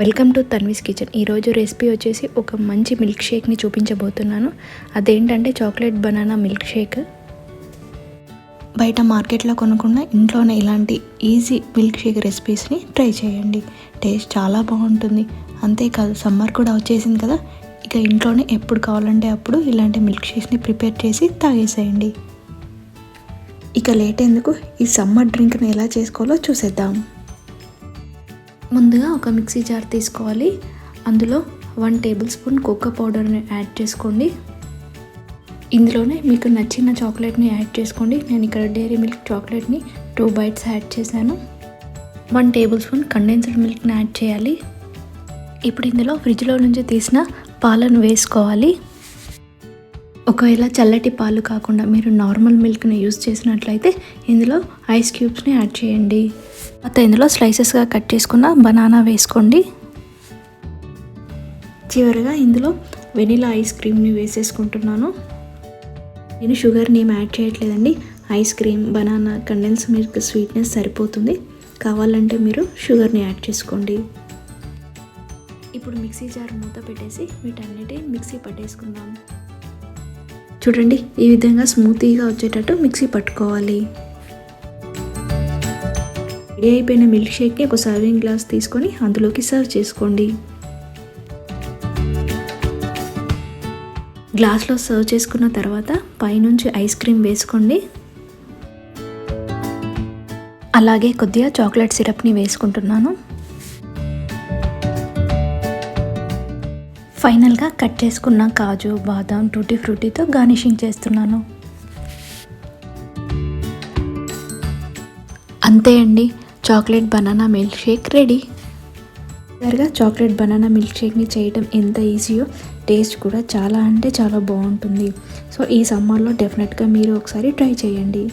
Welcome to Tanvi's kitchen. ఈరోజు recipe వచ్చేసి ఒక మంచి మిల్క్ షేక్ని చూపించబోతున్నాను. అదేంటంటే చాక్లెట్ బనానా మిల్క్ షేక్. బయట మార్కెట్లో కొనకుండా ఇంట్లోనే ఇలాంటి ఈజీ మిల్క్ షేక్ రెసిపీస్ని ట్రై చేయండి. టేస్ట్ చాలా బాగుంటుంది. అంతేకాదు సమ్మర్ కూడా వచ్చేసింది కదా ఇక ఇంట్లోనే ఎప్పుడు కావాలంటే అప్పుడు ఇలాంటి మిల్క్ షేక్స్ని ప్రిపేర్ చేసి తాగేసేయండి. ఇక లేట్ ఎందుకు? ఈ సమ్మర్ డ్రింక్ని ఎలా చేసుకోవాలో చూసేద్దాం. ముందుగా ఒక మిక్సీ జార్ తీసుకోవాలి. అందులో వన్ టేబుల్ స్పూన్ కోకో పౌడర్ని యాడ్ చేసుకోండి. ఇందులోనే మీకు నచ్చిన చాక్లెట్ని యాడ్ చేసుకోండి. నేను ఇక్కడ డైరీ మిల్క్ చాక్లెట్ని టూ బైట్స్ యాడ్ చేశాను. వన్ టేబుల్ స్పూన్ కండెన్స్డ్ మిల్క్ని యాడ్ చేయాలి. ఇప్పుడు ఇందులో ఫ్రిడ్జ్లో నుంచి తీసిన పాలను వేసుకోవాలి. ఒకవేళ చల్లటి పాలు కాకుండా మీరు నార్మల్ మిల్క్ని యూస్ చేసినట్లయితే ఇందులో ఐస్ క్యూబ్స్ని యాడ్ చేయండి. తర్వాత ఇందులో స్లైసెస్గా కట్ చేసుకున్న బనానా వేసుకోండి. చివరిగా ఇందులో వెనిలా ఐస్ క్రీమ్ని వేసేసుకుంటున్నాను. నేను షుగర్ని ఏం యాడ్ చేయట్లేదండి. Ice cream banana condense milk sweetness సరిపోతుంది. కావాలంటే మీరు షుగర్ని యాడ్ చేసుకోండి. ఇప్పుడు మిక్సీ జార్ మూత పెట్టేసి వీటన్నిటి మిక్సీ పట్టేసుకుందాం. చూడండి ఈ విధంగా స్మూతీగా వచ్చేటట్టు మిక్సీ పట్టుకోవాలి. రెడీ అయిపోయిన మిల్క్ షేక్ని ఒక సర్వింగ్ గ్లాస్ తీసుకొని అందులోకి సర్వ్ చేసుకోండి. గ్లాస్లో సర్వ్ చేసుకున్న తర్వాత పైనుంచి ఐస్ క్రీమ్ వేసుకోండి. అలాగే కొద్దిగా చాక్లెట్ సిరప్ని వేసుకుంటున్నాను. ఫైనల్గా కట్ చేసుకున్న కాజు బాదాం టూటీ ఫ్రూటీతో గార్నిషింగ్ చేస్తున్నాను. అంతే అండి chocolate banana milk shake ready. త్వరగా చాక్లెట్ బనానా మిల్క్ షేక్ని చేయడం ఎంత ఈజీయో టేస్ట్ కూడా చాలా అంటే చాలా బాగుంటుంది. సో ఈ సమ్మర్లో డెఫినెట్గా మీరు ఒకసారి ట్రై చేయండి.